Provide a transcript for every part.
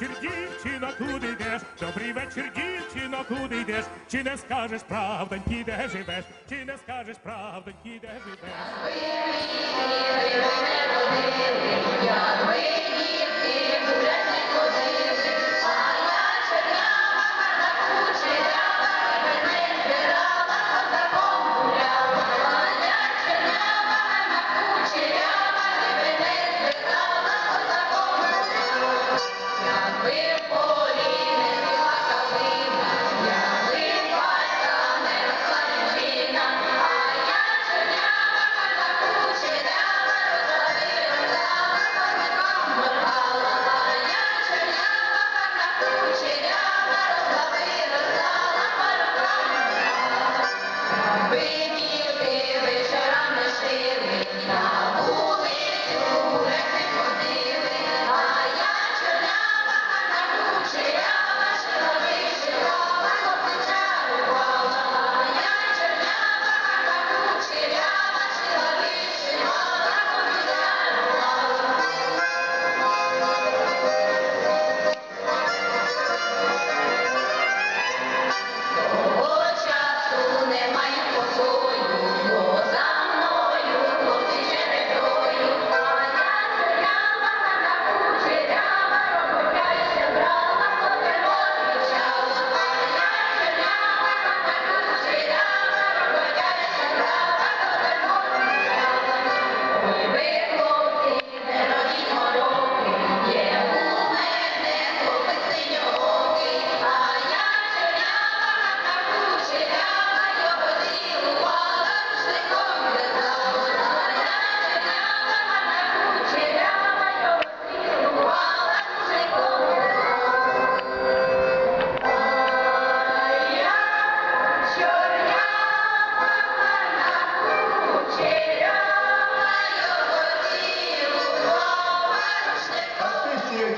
вечір, дівчина, куди йдеш? Добрий вечір, дівчино, куди йдеш? Чи не скажеш правдоньки, де живеш? Чи не скажеш правдоньки, де живеш? Того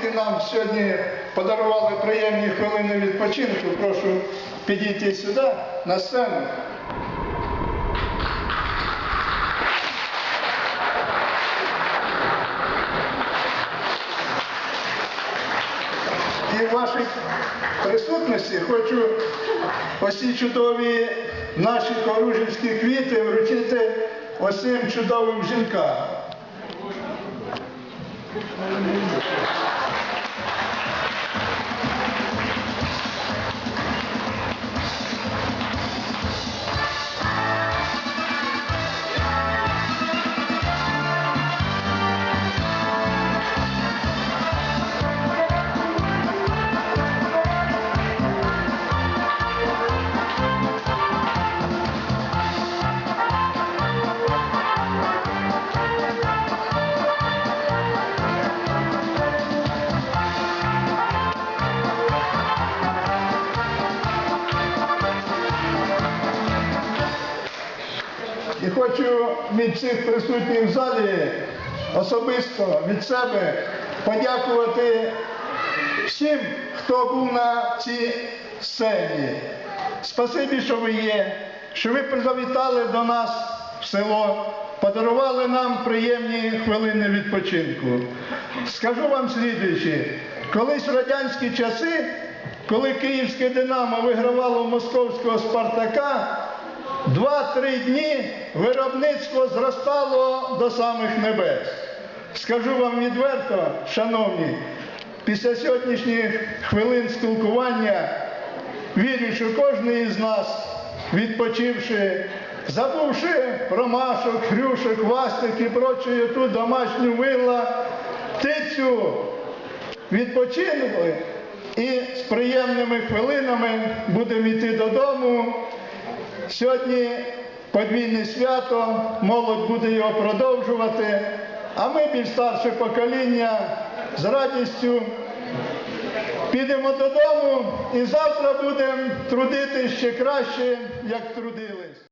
Які нам сьогодні подарували приємні хвилини відпочинку, прошу підійти сюди на сцену. І в вашій присутності хочу ось ці чудові наші хоружинські квіти вручити ось цим чудовим жінкам. І хочу від всіх присутніх в залі особисто від себе подякувати всім, хто був на цій сцені. Спасибі, що ви є, що ви завітали до нас в село, подарували нам приємні хвилини відпочинку. Скажу вам слідуюче, колись в радянські часи, коли київське Динамо вигравало московського Спартака, Два-три дні виробництво зростало до самих небес. Скажу вам відверто, шановні, після сьогоднішніх хвилин спілкування вірю, що кожен із нас, відпочивши, забувши про машок, хрюшок, вастик і прочую ту домашню вила, птицю, відпочинули і з приємними хвилинами будемо йти додому. Сьогодні подвійне свято, молодь буде його продовжувати, а ми, більш старше покоління, з радістю підемо додому і завтра будемо трудити ще краще, як трудились.